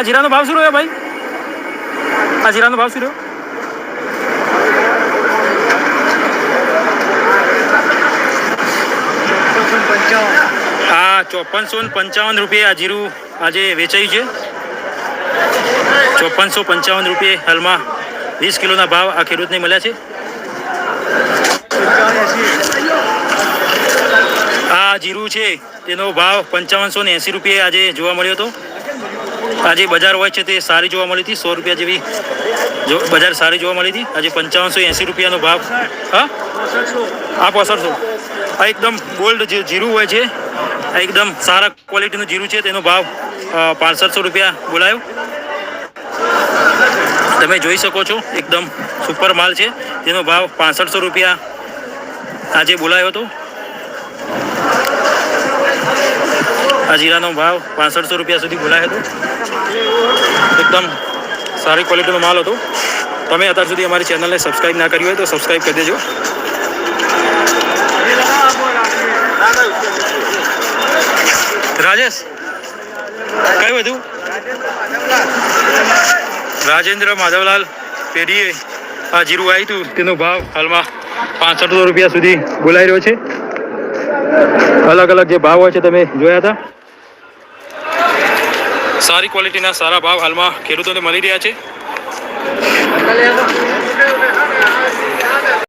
આ જીરાનો ભાવ શું રહ્યો ભાઈ? આ જીરાનો ભાવ શું રહ્યો? હા, ચોપનસો પંચાવન રૂપિયા આ જીરું આજે વેચાયું છે. ચોપનસો પંચાવન રૂપિયે હાલમાં વીસ કિલોના ભાવ આ ખેડૂતને મળ્યા છે. આ જીરું છે, તેનો ભાવ પંચાવનસો ને એંસી રૂપિયે આજે જોવા મળ્યો હતો. આજે બજાર હોય છે તે સારી જોવા મળી હતી, સો રૂપિયા જેવી જો બજાર સારી જોવા મળી હતી. આજે પંચાવનસો એંસી રૂપિયાનો ભાવ. હા? આ પોસઠસો આ એકદમ ગોલ્ડ જીરું હોય છે, આ એકદમ સારા ક્વોલિટીનું જીરું છે, તેનો ભાવ પાંસઠસો રૂપિયા બોલાયો. તમે જોઈ શકો છો, એકદમ સુપર માલ છે. તેનો ભાવ પાંસઠસો રૂપિયા આજે બોલાયો હતો. આ જીરાનો ભાવ પાંસઠસો રૂપિયા સુધી બોલાયો હતો. એકદમ સારી ક્વોલિટીનો માલ હતો. તમે અત્યાર સુધી અમારી ચેનલને સબસ્ક્રાઈબ ના કરી હોય તો સબસ્ક્રાઈબ કરી દેજો. રાજેશ, કયું હતું રાજેન્દ્ર માધવલાલ પેઢીએ આ જીરું આવ્યું હતું તેનો ભાવ હાલમાં પાંસઠસો રૂપિયા સુધી બોલાઈ રહ્યો છે. અલગ અલગ જે ભાવ હોય છે તમે જોયા હતા. સારી ક્વોલિટીના સારા ભાવ હાલમાં ખેડૂતોને મળી રહ્યા છે.